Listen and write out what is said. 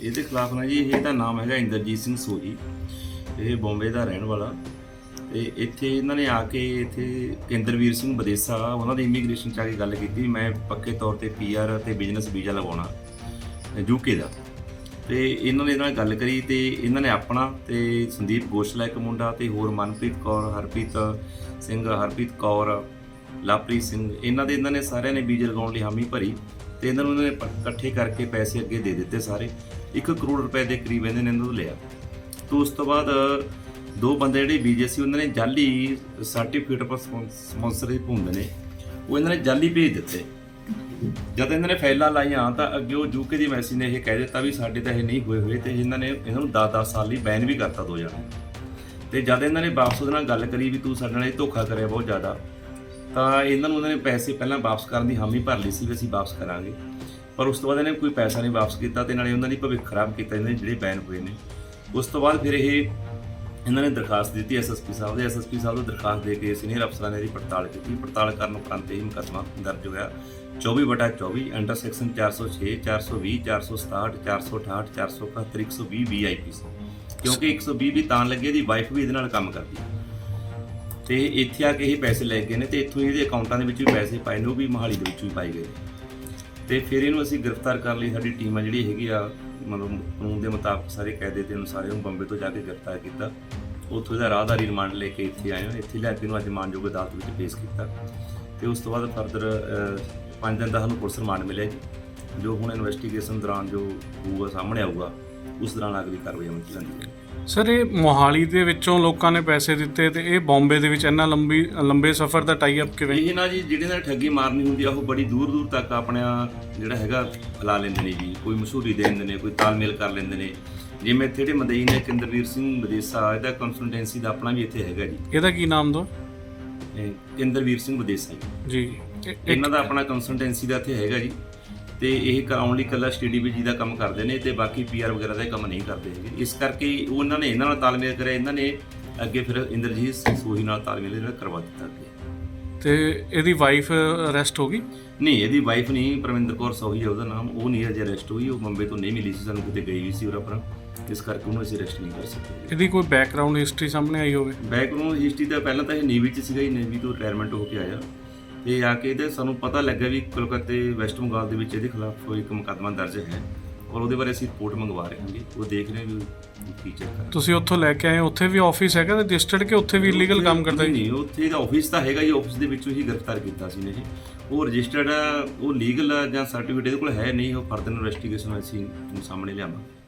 ਇਹਦੇ ਖਿਲਾਫ ਨਾ ਜੀ ਇਹਦਾ ਨਾਮ ਹੈਗਾ ਇੰਦਰਜੀਤ ਸਿੰਘ ਸੋਹੀ। ਇਹ ਬੰਬੇ ਦਾ ਰਹਿਣ ਵਾਲਾ। ਤੇ ਇੱਥੇ ਇਹਨਾਂ ਨੇ ਆ ਕੇ ਇੱਥੇ ਕੇਂਦਰਵੀਰ ਸਿੰਘ ਬਦੇਸਾ, ਉਹਨਾਂ ਦੀ ਇਮੀਗ੍ਰੇਸ਼ਨ ਚ ਆ ਕੇ ਗੱਲ ਕੀਤੀ, ਮੈਂ ਪੱਕੇ ਤੌਰ ਤੇ ਪੀਆਰ ਤੇ ਬਿਜ਼ਨਸ ਵੀਜ਼ਾ ਲਗਾਉਣਾ ਯੂਕੇ ਦਾ। ਤੇ ਇਹਨਾਂ ਨੇ ਇਹਨਾਂ ਨਾਲ ਗੱਲ ਕਰੀ ਤੇ ਇਹਨਾਂ ਨੇ ਆਪਣਾ ਤੇ ਸੰਦੀਪ ਗੋਸ਼ਲਾ ਇੱਕ ਮੁੰਡਾ ਤੇ ਹੋਰ ਮਨਪ੍ਰੀਤ ਕੌਰ, ਹਰਪ੍ਰੀਤ ਸਿੰਘ, ਹਰਪ੍ਰੀਤ ਕੌਰ, ਲਵਪ੍ਰੀਤ ਸਿੰਘ, ਇਹਨਾਂ ਦੇ, ਇਹਨਾਂ ਨੇ ਸਾਰਿਆਂ ਨੇ ਬੀਜ ਲਗਾਉਣ ਲਈ ਹਾਮੀ ਭਰੀ। ਤੇ ਇਹਨਾਂ ਨੂੰ ਇਹਨਾਂ ਨੇ ਇਕੱਠੇ ਕਰਕੇ ਪੈਸੇ ਅੱਗੇ ਦੇ ਦਿੱਤੇ ਸਾਰੇ। 1 ਕਰੋੜ ਰੁਪਏ ਦੇ ਕਰੀਬ ਇਹਨਾਂ ਨੇ ਇਹਨਾਂ ਤੋਂ ਲਿਆ। ਤੋਂ ਉਸ ਤੋਂ ਬਾਅਦ ਦੋ ਬੰਦੇ ਜਿਹੜੇ ਬੀਜੇ ਸੀ ਉਹਨਾਂ ਨੇ ਜਾਲੀ ਸਰਟੀਫਿਕੇਟ ਪਰ ਸਪਾਂਸਰ ਹੁੰਦੇ ਨੇ ਉਹ ਇਹਨਾਂ ਨੇ ਜਾਲੀ ਭੇਜ ਦਿੱਤੇ। ਜਦ ਇਹਨਾਂ ਨੇ ਫਾਈਲਾਂ ਲਾਈਆਂ, ਤਾਂ ਅੱਗੇ ਉਹ ਯੂਕੇ ਦੀ ਮੈਸੀ ਨੇ ਇਹ ਕਹਿ ਦਿੱਤਾ ਵੀ ਸਾਡੇ ਤਾਂ ਇਹ ਨਹੀਂ ਹੋਏ ਹੋਏ ਤੇ ਇਹਨਾਂ ਨੇ ਇਹਨਾਂ ਨੂੰ 10-10 ਸਾਲ ਲਈ ਬੈਨ ਵੀ ਕਰਤਾ ਦੋ ਜਣੇ ਤੇ ਜਦ ਇਹਨਾਂ ਨੇ ਵਾਪਸ ਉਹਦੇ ਨਾਲ ਗੱਲ ਕਰੀ ਵੀ ਤੂੰ ਸਾਡੇ ਨਾਲ ਇਹ ਧੋਖਾ ਕਰਿਆ ਬਹੁਤ ਜ਼ਿਆਦਾ ਤਾਂ ਇਹਨਾਂ ਨੂੰ ਉਹਨਾਂ ਨੇ ਪੈਸੇ ਪਹਿਲਾਂ ਵਾਪਸ ਕਰਨ ਦੀ ਹਾਮੀ ਭਰ ਲਈ ਸੀ ਵੀ ਅਸੀਂ ਵਾਪਸ ਕਰਾਂਗੇ। ਪਰ ਉਸ ਤੋਂ ਬਾਅਦ ਇਹਨੇ ਕੋਈ ਪੈਸਾ ਨਹੀਂ ਵਾਪਸ ਕੀਤਾ ਤੇ ਨਾਲੇ ਉਹਨਾਂ ਦੀ ਭਵਿੱਖ ਖਰਾਬ ਕੀਤਾ, ਇਹਨਾਂ ਦੇ ਜਿਹੜੇ ਬੈਨ ਹੋਏ ਨੇ। ਉਸ ਤੋਂ ਬਾਅਦ ਫਿਰ ਇਹ ਇਹਨਾਂ ਨੇ ਦਰਖਾਸਤ ਦਿੱਤੀ ਐਸਐਸਪੀ ਸਾਹਿਬ ਦੇ। ਐਸਐਸਪੀ ਸਾਹਿਬ ਨੂੰ ਦਰਖਾਸਤ ਦੇ ਕੇ ਸੀਨੀਅਰ ਅਫਸਰਾਂ ਨੇ ਇਹਦੀ ਪੜਤਾਲ ਕੀਤੀ। ਪੜਤਾਲ ਕਰਨ ਉਪਰੰਤ ਇਹ ਮੁਕੱਦਮਾ ਦਰਜ ਹੋਇਆ। 24 ਬਟਾ 24 ਅੰਡਰ ਸੈਕਸ਼ਨ 406 420 467 468 471 120 ਵੀਆਈਪੀ ਕਿਉਂਕਿ 120 ਵੀ ਤਾਂ ਲੱਗੇ, ਇਹਦੀ ਵਾਈਫ ਵੀ ਇਹਦੇ ਨਾਲ ਕੰਮ ਕਰਦੀ। ਹੈ ਤੇ ਇੱਥੇ ਆ ਕੇ ਇਹ ਪੈਸੇ ਲੈ ਗਏ ਨੇ ਤੇ ਇੱਥੋਂ ਇਹਦੇ ਅਕਾਊਂਟਾਂ ਦੇ ਵਿੱਚ ਵੀ ਪੈਸੇ ਪਾਏ ਨੇ, ਉਹ ਵੀ ਮਹਾਲੀ ਦੇ ਵਿੱਚ ਵੀ ਪਾਏ ਗਏ ਨੇ। ਤੇ ਫਿਰ ਇਹਨੂੰ ਅਸੀਂ ਗ੍ਰਿਫਤਾਰ ਕਰਨ ਲਈ, ਸਾਡੀ ਟੀਮ ਆ ਜਿਹੜੀ ਹੈਗੀ ਆ, ਮਤਲਬ ਕਾਨੂੰਨ ਦੇ ਮੁਤਾਬਕ ਸਾਰੇ ਕਾਇਦੇ ਦੇ ਅਨੁਸਾਰ ਇਹਨੂੰ ਬੰਬੇ ਤੋਂ ਜਾ ਕੇ ਗ੍ਰਿਫਤਾਰ ਕੀਤਾ। ਉੱਥੋਂ ਦਾ ਰਾਹਦਾਰੀ ਰਿਮਾਂਡ ਲੈ ਕੇ ਇੱਥੇ ਆਏ ਹਾਂ ਇੱਥੇ ਲੈ ਕੇ ਇਹਨੂੰ ਅੱਜ ਮਾਨਯੋਗ ਅਦਾਲਤ ਵਿੱਚ ਪੇਸ਼ ਕੀਤਾ। ਤੇ ਉਸ ਤੋਂ ਬਾਅਦ ਫਰਦਰ 5 ਦਿਨ ਦਾ ਸਾਨੂੰ ਪੁਲਿਸ ਰਿਮਾਂਡ ਮਿਲਿਆ ਜੀ, ਜੋ ਹੁਣ ਇਨਵੈਸਟੀਗੇਸ਼ਨ ਦੌਰਾਨ ਜੋ ਹੋਊਗਾ, ਸਾਹਮਣੇ ਆਊਗਾ, ਉਸ ਦੌਰਾਨ ਅਗਲੀ ਕਾਰਵਾਈ ਅਮਲ ਚ ਲੈਂਦੀ ਹੈ ਸਰ ਇਹ ਮੋਹਾਲੀ ਦੇ ਵਿੱਚੋਂ ਲੋਕਾਂ ਨੇ ਪੈਸੇ ਦਿੱਤੇ ਤੇ ਇਹ ਬੰਬੇ ਦੇ ਵਿੱਚ ਇੰਨਾ ਲੰਬੀ ਲੰਬੇ ਸਫ਼ਰ ਦਾ ਟਾਈ ਅਪ ਕਿਵੇਂ? ਇਹ ਨਾ ਜੀ ਜਿਹੜੇ ਨਾਲ ਠੱਗੀ ਮਾਰਨੀ ਹੁੰਦੀ ਆ ਉਹ ਬੜੀ ਦੂਰ ਦੂਰ ਤੱਕ ਆਪਣਾ ਜਿਹੜਾ ਹੈਗਾ ਫੈਲਾ ਲੈਂਦੇ ਨੇ ਜੀ। ਕੋਈ ਮਸ਼ਹੂਰੀ ਦੇ ਦਿੰਦੇ ਨੇ ਕੋਈ ਤਾਲਮੇਲ ਕਰ ਲੈਂਦੇ ਨੇ। ਜਿਵੇਂ ਇੱਥੇ ਜਿਹੜੇ ਮਦਈ ਨੇ ਕਿੰਦਰਵੀਰ ਸਿੰਘ ਵਿਦੇਸਾ ਇਹਦਾ ਕੰਸਲਟੈਂਸੀ ਦਾ ਆਪਣਾ ਵੀ ਇੱਥੇ ਹੈਗਾ ਜੀ। ਇਹਦਾ ਕੀ ਨਾਮ ਦੋ? ਇਹ ਕਿੰਦਰਵੀਰ ਸਿੰਘ ਵਿਦੇਸਾ ਜੀ। ਜੀ ਇਹ- ਇਹ- ਇਹਨਾਂ ਦਾ ਆਪਣਾ ਕੰਸਲਟੈਂਸੀ ਦਾ ਇੱਥੇ ਹੈਗਾ ਜੀ। ਤੇ ਇਹ ਕਰਾਉਣ ਲਈ ਕੱਲਾ ਸਟੱਡੀ ਜੀ ਦਾ ਕੰਮ ਕਰਦੇ ਨੇ ਤੇ ਬਾਕੀ ਪੀਆਰ ਵਗੈਰਾ ਦਾ ਕੰਮ ਨਹੀਂ ਕਰਦੇ ਹੈਗੇ। ਇਸ ਕਰਕੇ ਉਹਨਾਂ ਨੇ ਇਹਨਾਂ ਨਾਲ ਤਾਲਮੇਲ ਕਰਿਆ ਇਹਨਾਂ ਨੇ ਅੱਗੇ ਫਿਰ ਇੰਦਰਜੀਤ ਸਿੰਘ ਸੋਹੀ ਨਾਲ ਤਾਲਮੇਲ ਜਿਹੜਾ ਕਰਵਾ ਦਿੱਤਾ ਅੱਗੇ। ਤੇ ਇਹਦੀ ਵਾਈਫ ਅਰੈਸਟ ਹੋ ਗਈ? ਨਹੀਂ ਇਹਦੀ ਵਾਈਫ ਨਹੀਂ ਪਰਵਿੰਦਰ ਕੌਰ ਸੋਹੀ ਹੈ ਉਹਦਾ ਨਾਮ ਉਹ ਨਹੀਂ ਅਜੇ ਅਰੈਸਟ ਹੋਈ ਉਹ ਬੰਬੇ ਤੋਂ ਨਹੀਂ ਮਿਲੀ ਸੀ ਸਾਨੂੰ ਕਿਤੇ ਗਈ ਹੋਈ ਸੀ ਉਹਦਾ ਪਰ ਇਸ ਕਰਕੇ ਉਹਨੂੰ ਅਸੀਂ ਅਰੈਸਟ ਨਹੀਂ ਕਰ ਸਕਦੇ ਇਹਦੀ ਕੋਈ ਬੈਕਗ੍ਰਾਉਂਡ ਹਿਸਟਰੀ ਸਾਹਮਣੇ ਆਈ ਹੋਵੇ? ਬੈਕਗ੍ਰਾਉਂਡ ਹਿਸਟਰੀ ਦਾ ਪਹਿਲਾਂ ਤਾਂ ਇਹ ਨੇਵੀ ਚ ਸੀਗਾ ਹੀ ਨੇਵੀ ਤੋਂ ਰਿਟਾਇਰਮੈਂਟ ਹੋ ਕੇ ਆਇਆ। ਤੇ ਆ ਕੇ ਇਹਦੇ ਸਾਨੂੰ ਪਤਾ ਲੱਗਾ ਵੀ ਕਲਕੱਤੇ ਵੈਸਟ ਬੰਗਾਲ ਦੇ ਵਿੱਚ ਇਹਦੇ ਖਿਲਾਫ ਕੋਈ ਇੱਕ ਮੁਕੱਦਮਾ ਦਰਜ ਹੈ ਔਰ ਉਹਦੇ ਬਾਰੇ ਅਸੀਂ ਰਿਪੋਰਟ ਮੰਗਵਾ ਰਹੇ ਹਾਂਗੇ। ਉਹ ਦੇਖ ਰਹੇ ਹਾਂ ਵੀ ਕੀ ਚੈੱਕ ਕਰ ਤੁਸੀਂ ਉੱਥੋਂ ਲੈ ਕੇ ਆਏ ਉੱਥੇ ਵੀ ਆਫਿਸ ਹੈਗਾ ਰਜਿਸਟਰਡ ਕਿ ਉੱਥੇ ਵੀ ਇਲੀਗਲ ਕੰਮ ਕਰਦਾ ਨਹੀਂ ਉੱਥੇ ਦਾ ਆਫਿਸ ਤਾਂ ਹੈਗਾ ਜੀ ਆਫਿਸ ਦੇ ਵਿੱਚੋਂ ਹੀ ਗ੍ਰਿਫਤਾਰ ਕੀਤਾ ਸੀ ਨੇ ਉਹ ਰਜਿਸਟਰਡ ਆ ਉਹ ਲੀਗਲ ਆ ਜਾਂ ਸਰਟੀਫਿਕੇਟ ਇਹਦੇ ਕੋਲ ਹੈ ਨਹੀਂ ਉਹ ਫਰਦਰ ਇਨਵੈਸਟੀਗੇਸ਼ਨ ਅਸੀਂ ਸਾਹਮਣੇ ਲਿਆਵਾਂਗੇ।